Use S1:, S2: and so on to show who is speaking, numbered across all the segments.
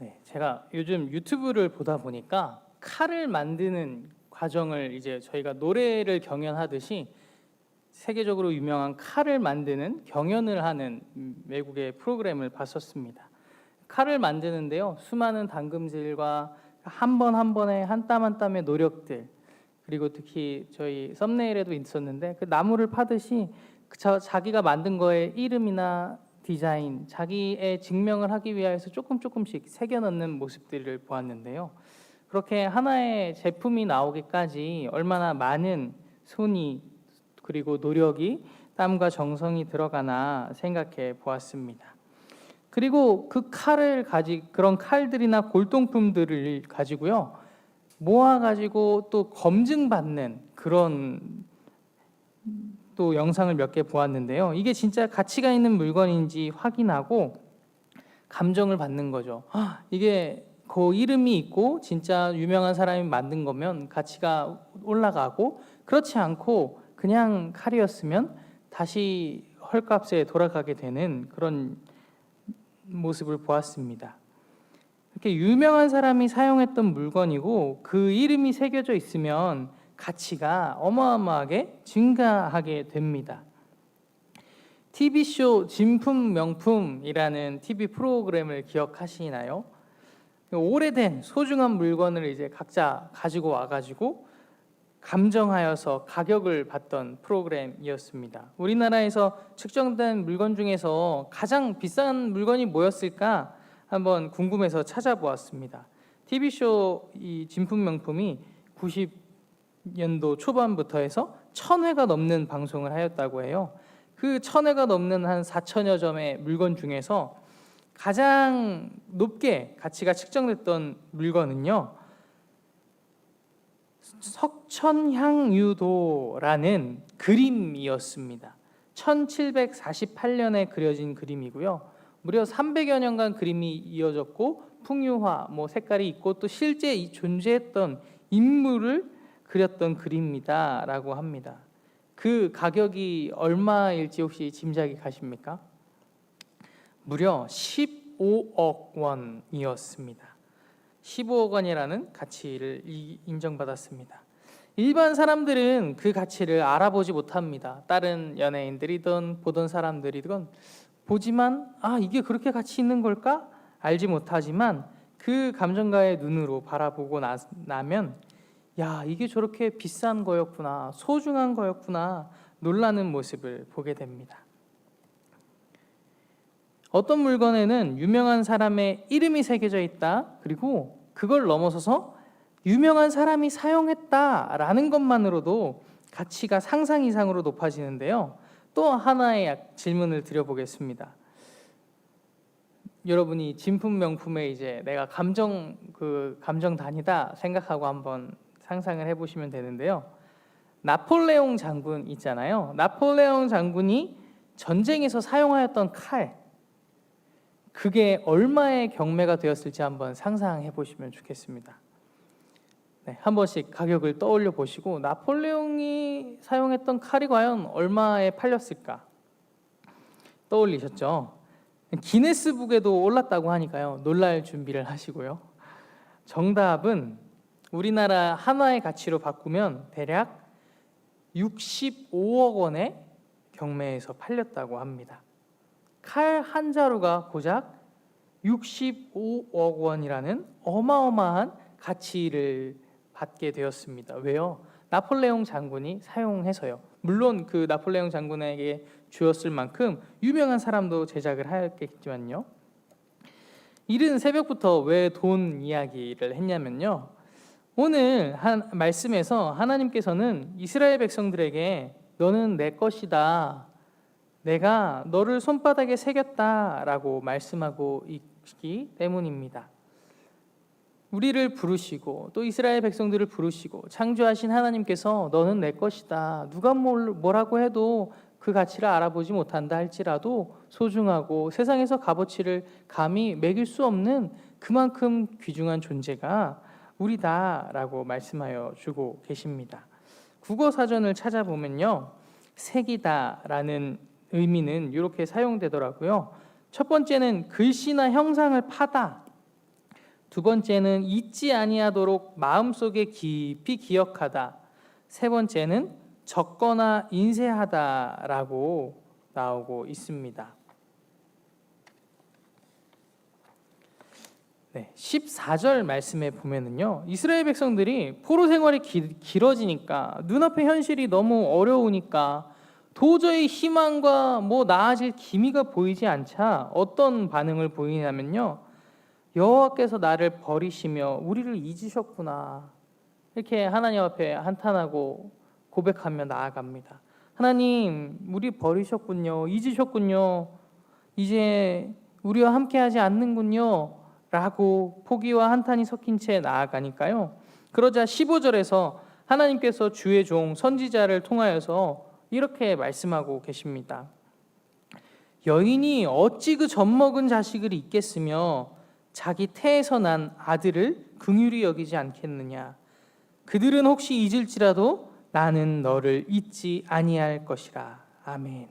S1: 네, 제가 요즘 유튜브를 보다 보니까 칼을 만드는 과정을 이제 저희가 노래를 경연하듯이 세계적으로 유명한 칼을 만드는 경연을 하는 음, 외국의 프로그램을 봤었습니다. 칼을 만드는데요, 수많은 당금질과 한번한 번의 한 땀 한 땀의 노력들 그리고 특히 저희 썸네일에도 있었는데 그 나무를 파듯이 그 자, 자기가 만든 거에 이름이나 디자인, 자기의 증명을 하기 위해서 조금 조금씩 새겨 넣는 모습들을 보았는데요. 그렇게 하나의 제품이 나오기까지 얼마나 많은 손이 그리고 노력이 땀과 정성이 들어가나 생각해 보았습니다. 그리고 그 칼을 가지 그런 칼들이나 골동품들을 가지고요 모아 가지고 또 검증받는 그런 또 영상을 몇 개 보았는데요. 이게 진짜 가치가 있는 물건인지 확인하고 감정을 받는 거죠. 아, 이게 그 이름이 있고 진짜 유명한 사람이 만든 거면 가치가 올라가고 그렇지 않고 그냥 칼이었으면 다시 헐값에 돌아가게 되는 그런 모습을 보았습니다. 이렇게 유명한 사람이 사용했던 물건이고 그 이름이 새겨져 있으면 가치가 어마어마하게 증가하게 됩니다. TV쇼 진품 명품이라는 TV 프로그램을 기억하시나요? 오래된 소중한 물건을 이제 각자 가지고 와가지고 감정하여서 가격을 받던 프로그램이었습니다. 우리나라에서 측정된 물건 중에서 가장 비싼 물건이 뭐였을까 한번 궁금해서 찾아보았습니다. TV쇼 이 진품 명품이 90 년도 초반부터 해서 천 회가 넘는 방송을 하였다고 해요. 그천 회가 넘는 한 4천여 점의 물건 중에서 가장 높게 가치가 측정됐던 물건은요. 석천향유도라는 그림이었습니다. 1748년에 그려진 그림이고요. 무려 300여 년간 그림이 이어졌고 풍유화, 뭐 색깔이 있고 또 실제 이 존재했던 인물을 그렸던 그림이다라고 합니다. 그 가격이 얼마일지 혹시 짐작이 가십니까? 무려 15억 원이었습니다. 15억 원이라는 가치를 이- 인정받았습니다. 일반 사람들은 그 가치를 알아보지 못합니다. 다른 연예인들이든 보던 사람들이든 보지만 아 이게 그렇게 가치 있는 걸까 알지 못하지만 그 감정가의 눈으로 바라보고 나, 나면 야 이게 저렇게 비싼 거였구나 소중한 거였구나 놀라는 모습을 보게 됩니다. 어떤 물건에는 유명한 사람의 이름이 새겨져 있다. 그리고 그걸 넘어서서 유명한 사람이 사용했다라는 것만으로도 가치가 상상 이상으로 높아지는데요. 또 하나의 약- 질문을 드려보겠습니다. 여러분이 진품 명품에 이제 내가 감정 그 감정 단이다 생각하고 한번 상상을 해보시면 되는데요. 나폴레옹 장군 있잖아요. 나폴레옹 장군이 전쟁에서 사용하였던 칼 그게 얼마의 경매가 되었을지 한번 상상해 보시면 좋겠습니다. 네, 한 번씩 가격을 떠올려 보시고 나폴레옹이 사용했던 칼이 과연 얼마에 팔렸을까 떠올리셨죠? 기네스북에도 올랐다고 하니까요. 놀랄 준비를 하시고요. 정답은 우리나라 한화의 가치로 바꾸면 대략 65억 원의 경매에서 팔렸다고 합니다. 칼 한 자루가 고작 65억 원이라는 어마어마한 가치를 받게 되었습니다. 왜요? 나폴레옹 장군이 사용해서요. 물론 그 나폴레옹 장군에게 주었을 만큼 유명한 사람도 제작을 하였겠지만요. 이른 새벽부터 왜 돈 이야기를 했냐면요. 오늘 한 말씀에서 하나님께서는 이스라엘 백성들에게 너는 내 것이다. 내가 너를 손바닥에 새겼다라고 말씀하고 있기 때문입니다. 우리를 부르시고 또 이스라엘 백성들을 부르시고 창조하신 하나님께서 너는 내 것이다. 누가 뭘- 뭐라고 해도 그 가치를 알아보지 못한다 할지라도 소중하고 세상에서 값어치를 감히 매길 수 없는 그만큼 귀중한 존재가 우리다라고 말씀하여 주고 계십니다. 국어 사전을 찾아보면요. 색이다라는 의미는 이렇게 사용되더라고요. 첫 번째는 글씨나 형상을 파다. 두 번째는 잊지 아니하도록 마음속에 깊이 기억하다. 세 번째는 적거나 인쇄하다라고 나오고 있습니다. 네, 14절 말씀에 보면은요. 이스라엘 백성들이 포로 생활이 기, 길어지니까 눈앞의 현실이 너무 어려우니까 도저히 희망과 뭐 나아질 기미가 보이지 않자 어떤 반응을 보이냐면요. 여호와께서 나를 버리시며 우리를 잊으셨구나. 이렇게 하나님 앞에 한탄하고 고백하며 나아갑니다. 하나님, 우리 버리셨군요. 잊으셨군요. 이제 우리와 함께 하지 않는군요. 라고 포기와 한탄이 섞인 채 나아가니까요. 그러자 15절에서 하나님께서 주의 종 선지자를 통하여서 이렇게 말씀하고 계십니다. 여인이 어찌 그 젖먹은 자식을 잊겠으며 자기 태에서 난 아들을 긍휼히 여기지 않겠느냐 그들은 혹시 잊을지라도 나는 너를 잊지 아니할 것이라 아멘.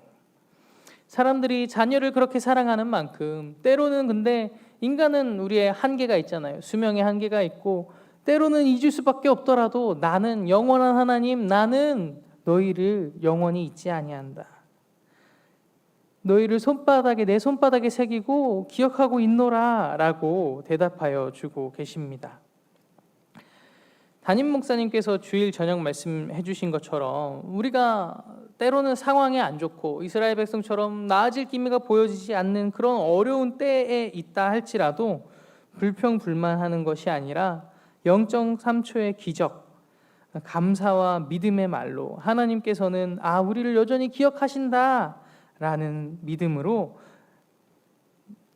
S1: 사람들이 자녀를 그렇게 사랑하는 만큼 때로는 근데 인간은 우리의 한계가 있잖아요. 수명의 한계가 있고 때로는 잊을 수밖에 없더라도 나는 영원한 하나님 나는 너희를 영원히 잊지 아니한다. 너희를 손바닥에 내 손바닥에 새기고 기억하고 있노라라고 대답하여 주고 계십니다. 담임 목사님께서 주일 저녁 말씀해 주신 것처럼 우리가 때로는 상황이 안 좋고 이스라엘 백성처럼 나아질 기미가 보여지지 않는 그런 어려운 때에 있다 할지라도 불평불만하는 것이 아니라 0.3초의 기적 감사와 믿음의 말로 하나님께서는 아 우리를 여전히 기억하신다라는 믿음으로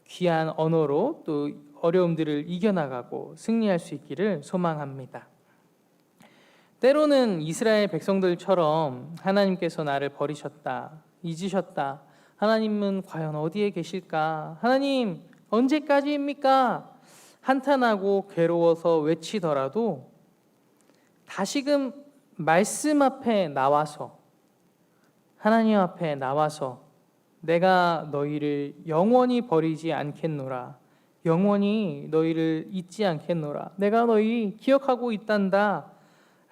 S1: 귀한 언어로 또 어려움들을 이겨나가고 승리할 수 있기를 소망합니다. 때로는 이스라엘 백성들처럼 하나님께서 나를 버리셨다, 잊으셨다. 하나님은 과연 어디에 계실까? 하나님 언제까지입니까? 한탄하고 괴로워서 외치더라도 다시금 말씀 앞에 나와서 하나님 앞에 나와서 내가 너희를 영원히 버리지 않겠노라. 영원히 너희를 잊지 않겠노라. 내가 너희 기억하고 있단다.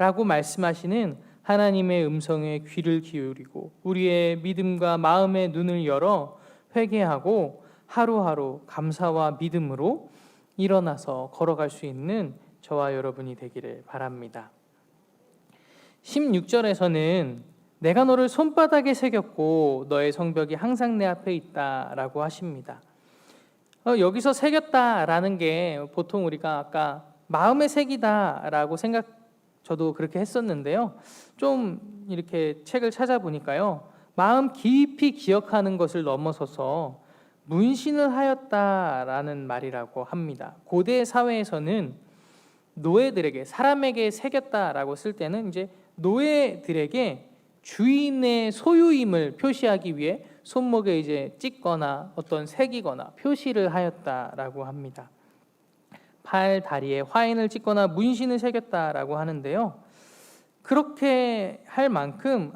S1: 라고 말씀하시는 하나님의 음성에 귀를 기울이고 우리의 믿음과 마음의 눈을 열어 회개하고 하루하루 감사와 믿음으로 일어나서 걸어갈 수 있는 저와 여러분이 되기를 바랍니다. 16절에서는 내가 너를 손바닥에 새겼고 너의 성벽이 항상 내 앞에 있다라고 하십니다. 어, 여기서 새겼다라는 게 보통 우리가 아까 마음에 새기다라고 생각 저도 그렇게 했었는데요. 좀 이렇게 책을 찾아보니까요. 마음 깊이 기억하는 것을 넘어서서 문신을 하였다라는 말이라고 합니다. 고대 사회에서는 노예들에게 사람에게 새겼다라고 쓸 때는 이제 노예들에게 주인의 소유임을 표시하기 위해 손목에 이제 찍거나 어떤 새기거나 표시를 하였다라고 합니다. 팔, 다리에 화인을 찍거나 문신을 새겼다라고 하는데요. 그렇게 할 만큼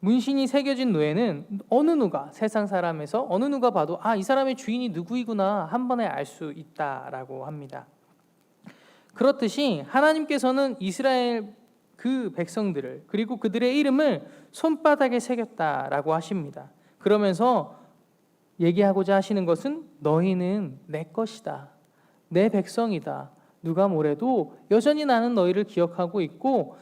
S1: 문신이 새겨진 노예는 어느 누가 세상 사람에서 어느 누가 봐도 아 이 사람의 주인이 누구이구나 한 번에 알 수 있다라고 합니다. 그렇듯이 하나님께서는 이스라엘 그 백성들을 그리고 그들의 이름을 손바닥에 새겼다라고 하십니다. 그러면서 얘기하고자 하시는 것은 너희는 내 것이다. 내 백성이다. 누가 뭐래도 여전히 나는 너희를 기억하고 있고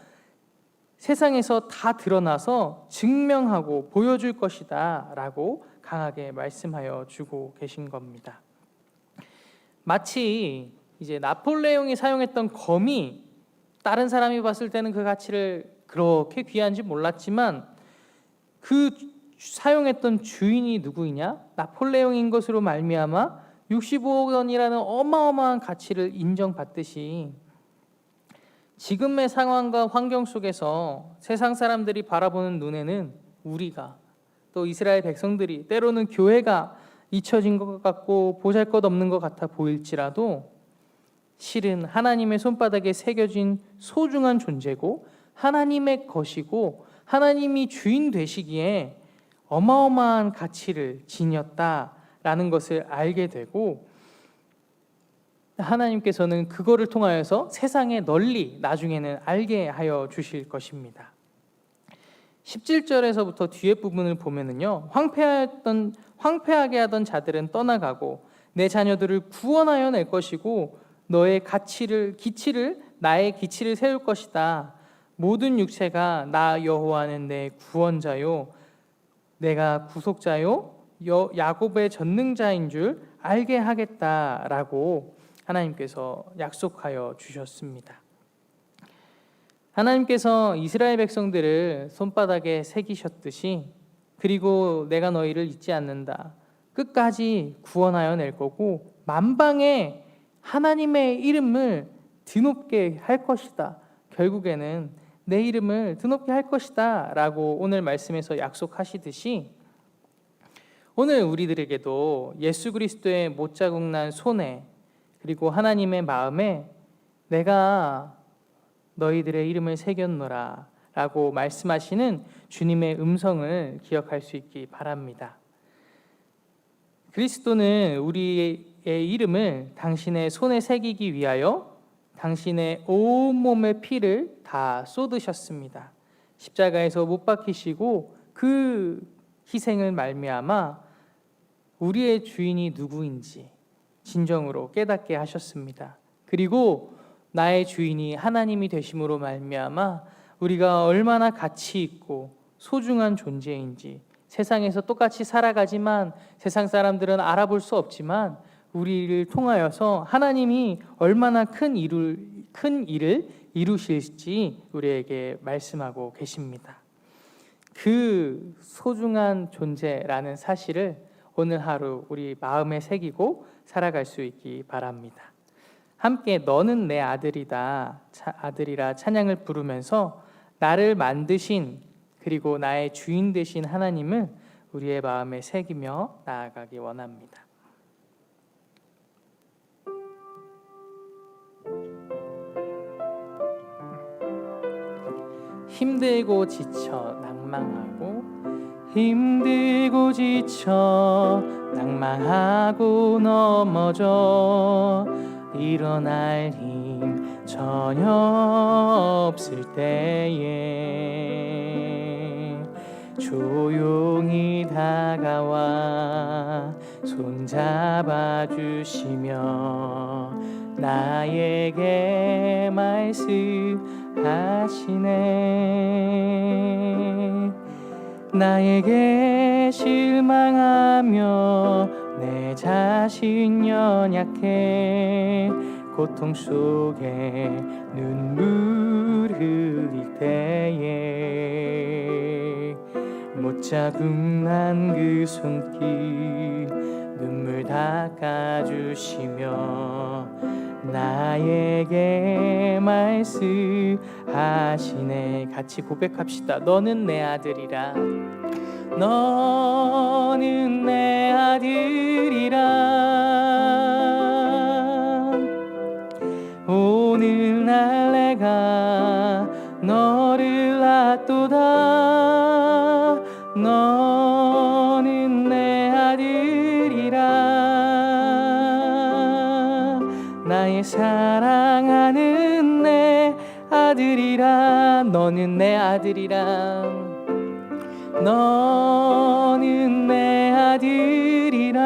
S1: 세상에서 다 드러나서 증명하고 보여줄 것이다. 라고 강하게 말씀하여 주고 계신 겁니다. 마치 이제 나폴레옹이 사용했던 검이 다른 사람이 봤을 때는 그 가치를 그렇게 귀한지 몰랐지만 그 사용했던 주인이 누구이냐? 나폴레옹인 것으로 말미암아 65억 원이라는 어마어마한 가치를 인정받듯이 지금의 상황과 환경 속에서 세상 사람들이 바라보는 눈에는 우리가 또 이스라엘 백성들이 때로는 교회가 잊혀진 것 같고 보잘 것 없는 것 같아 보일지라도 실은 하나님의 손바닥에 새겨진 소중한 존재고 하나님의 것이고 하나님이 주인 되시기에 어마어마한 가치를 지녔다 라는 것을 알게 되고 하나님께서는 그거를 통하여서 세상에 널리 나중에는 알게 하여 주실 것입니다. 17절에서부터 뒤에 부분을 보면은요. 황폐했던 황폐하게 하던 자들은 떠나가고 내 자녀들을 구원하여 낼 것이고 너의 가치를 기치를 나의 기치를 세울 것이다. 모든 육체가 나 여호와는 내 구원자요 내가 구속자요 여, 야곱의 전능자인 줄 알게 하겠다라고 하나님께서 약속하여 주셨습니다. 하나님께서 이스라엘 백성들을 손바닥에 새기셨듯이 그리고 내가 너희를 잊지 않는다. 끝까지 구원하여 낼 거고 만방에 하나님의 이름을 드높게 할 것이다. 결국에는 내 이름을 드높게 할 것이다 라고 오늘 말씀에서 약속하시듯이 오늘 우리들에게도 예수 그리스도의 못 자국 난 손에 그리고 하나님의 마음에 내가 너희들의 이름을 새겼노라 라고 말씀하시는 주님의 음성을 기억할 수 있기 바랍니다. 그리스도는 우리의 이름을 당신의 손에 새기기 위하여 당신의 온 몸의 피를 다 쏟으셨습니다. 십자가에서 못 박히시고 그 희생을 말미암아 우리의 주인이 누구인지 진정으로 깨닫게 하셨습니다. 그리고 나의 주인이 하나님이 되심으로 말미암아 우리가 얼마나 가치 있고 소중한 존재인지 세상에서 똑같이 살아가지만 세상 사람들은 알아볼 수 없지만 우리를 통하여서 하나님이 얼마나 큰 일을 큰 일을 이루실지 우리에게 말씀하고 계십니다. 그 소중한 존재라는 사실을 오늘 하루 우리 마음에 새기고 살아갈 수 있기 바랍니다. 함께 너는 내 아들이다 아들이라 찬양을 부르면서 나를 만드신 그리고 나의 주인 되신 하나님을 우리의 마음에 새기며 나아가기 원합니다. 힘들고 지쳐 낭망하고 힘들고 지쳐 낭망하고 넘어져 일어날 힘 전혀 없을 때에 조용히 다가와 손잡아 주시며 나에게 말씀하시네 나에게 실망하며 내 자신 연약해 고통 속에 눈물 흘릴 때에 못자국 난그 손길 눈물 닦아주시며 나에게 말씀하시네. 같이 고백합시다. 너는 내 아들이라. 너는 내 아들이라. 오늘날 내가 너는 내 아들이라 너는 내 아들이라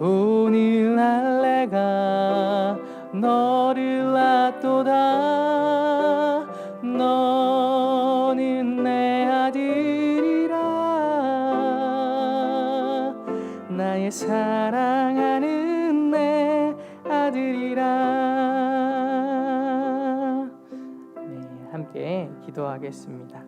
S1: 오늘날 내가 너를 낳 기도하겠습니다.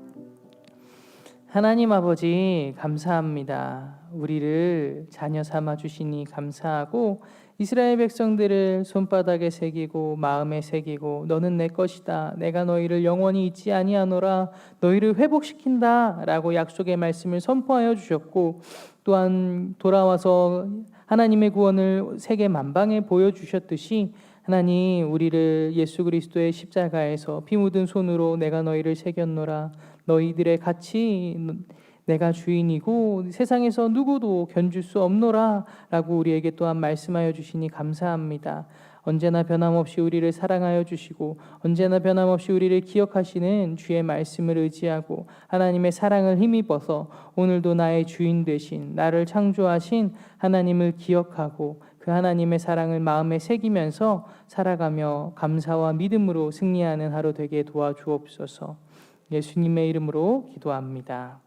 S1: 하나님 아버지 감사합니다. 우리를 자녀 삼아 주시니 감사하고 이스라엘 백성들을 손바닥에 새기고 마음에 새기고 너는 내 것이다. 내가 너희를 영원히 잊지 아니하노라. 너희를 회복시킨다라고 약속의 말씀을 선포하여 주셨고 또한 돌아와서 하나님의 구원을 세계 만방에 보여 주셨듯이 하나님 우리를 예수 그리스도의 십자가에서 피 묻은 손으로 내가 너희를 새겼노라. 너희들의 가치 내가 주인이고 세상에서 누구도 견줄 수 없노라라고 우리에게 또한 말씀하여 주시니 감사합니다. 언제나 변함없이 우리를 사랑하여 주시고 언제나 변함없이 우리를 기억하시는 주의 말씀을 의지하고 하나님의 사랑을 힘입어서 오늘도 나의 주인 되신 나를 창조하신 하나님을 기억하고 그 하나님의 사랑을 마음에 새기면서 살아가며 감사와 믿음으로 승리하는 하루 되게 도와주옵소서. 예수님의 이름으로 기도합니다.